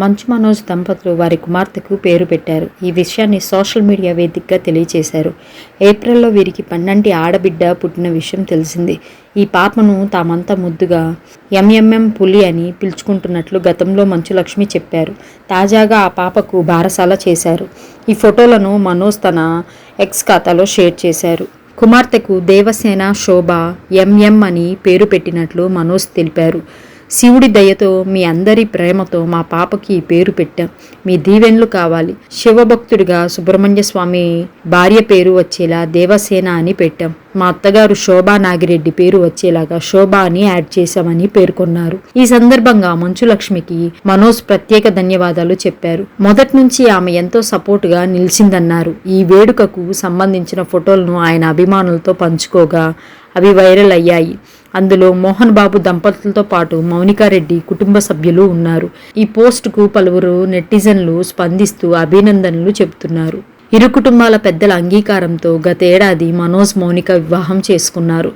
మంచు మనోజ్ దంపతులు వారి కుమార్తెకు పేరు పెట్టారు. ఈ విషయాన్ని సోషల్ మీడియా వేదికగా తెలియజేశారు. ఏప్రిల్లో వీరికి పన్నంటి ఆడబిడ్డ పుట్టిన విషయం తెలిసింది. ఈ పాపను తామంతా ముద్దుగా ఎంఎంఎం పులి అని పిలుచుకుంటున్నట్లు గతంలో మంచు లక్ష్మి చెప్పారు. తాజాగా ఆ పాపకు బారసాల చేశారు. ఈ ఫోటోలను మనోజ్ తన ఎక్స్ ఖాతాలో షేర్ చేశారు. కుమార్తెకు దేవసేన శోభ ఎంఎం అని పేరు పెట్టినట్లు మనోజ్ తెలిపారు. శివుడి దయతో మీ అందరి ప్రేమతో మా పాపకి పేరు పెట్టాం. మీ దీవెన్లు కావాలి. శివభక్తుడిగా సుబ్రహ్మణ్య స్వామి భార్య పేరు వచ్చేలా దేవసేన అని పెట్టాం. మా అత్తగారు శోభా నాగిరెడ్డి పేరు వచ్చేలాగా శోభా అని యాడ్ చేశామని పేర్కొన్నారు. ఈ సందర్భంగా మంచులక్ష్మికి మనోజ్ ప్రత్యేక ధన్యవాదాలు చెప్పారు. మొదటి నుంచి ఆమె ఎంతో సపోర్టుగా నిలిచిందన్నారు. ఈ వేడుకకు సంబంధించిన ఫోటోలను ఆయన అభిమానులతో పంచుకోగా అవి వైరల్ అయ్యాయి. అందులో మోహన్ బాబు దంపతులతో పాటు మౌనికారెడ్డి కుటుంబ సభ్యులు ఉన్నారు. ఈ పోస్టుకు పలువురు నెటిజన్లు స్పందిస్తూ అభినందనలు చెబుతున్నారు. ఇరు కుటుంబాల పెద్దల అంగీకారంతో గతేడాది మనోజ్ మౌనిక వివాహం చేసుకున్నారు.